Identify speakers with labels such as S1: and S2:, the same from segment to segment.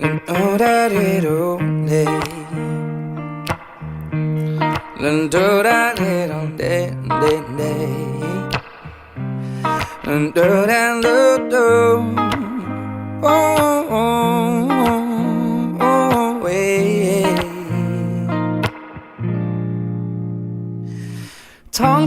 S1: 난 오라리로네 난 도라리로네 네네 난 도란루도 오오오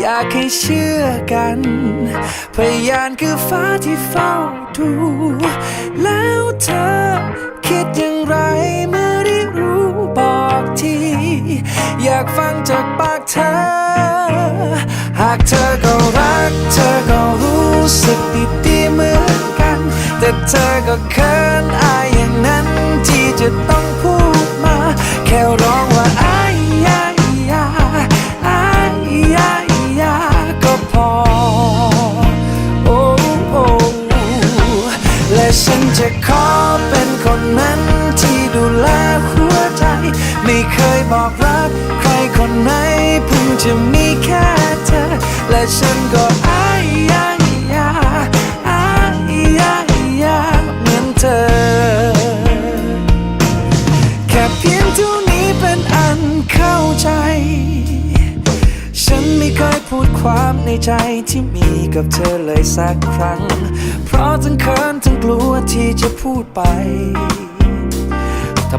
S1: อยากให้เชื่อกัน พยานคือฟ้าที่เฝ้าดู แล้วเธอคิดอย่างไรเมื่อได้รู้บอกที อยากฟังจากปากเธอ หากเธอ ยบอกรัก ใครคนไหนเพิ่งจะมีแค่เธอ และฉันก็อายยายาอายยายาเหมือนเธอ แค่เพียงเท่านี้เป็นอันเข้าใจ ฉันไม่เคยพูดความในใจที่มีกับเธอเลยสักครั้ง เพราะทั้งเขินทั้งกลัวที่จะพูดไป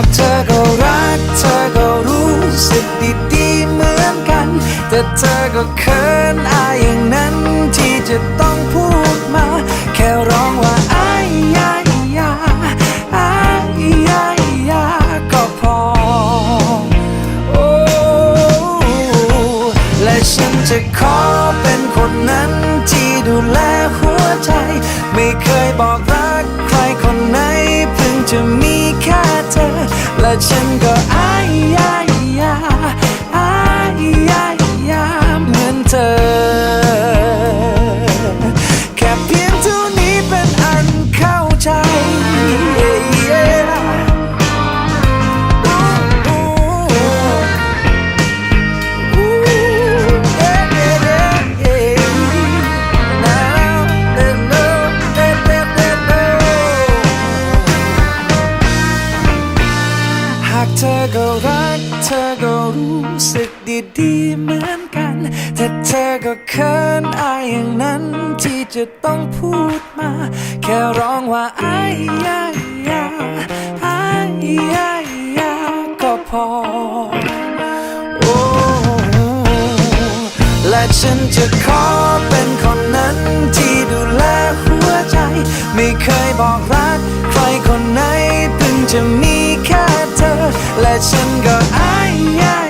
S1: หากเธอก็รักเธอก็รู้สึกดีๆเหมือนกัน แต่เธอก็เขินอายอย่างนั้นที่จะต้องพูดมา แค่ร้องว่าอายยายาอายยายาก็พอ โอ้และฉันจะขอเป็นคนนั้นที่ดูแลหัวใจ ไม่เคยบอกรักใครคนไหนเพิ่ง จะมีแค่เธอ และฉันก็อา ธอก็รู้สึกดีๆเหมือนกัน แต่เธอก็เขินอายอย่างนั้นที่จะต้องพูดมา แค่ร้องว่าอายยายาอายยายาก็พอ โอ้และฉันจะขอเป็นคนนั้นที่ดูแลหัวใจ ไม่เคยบอกรัก ใครคนไหนเพิ่งจะมี แค่เธอและฉันก็อายยาย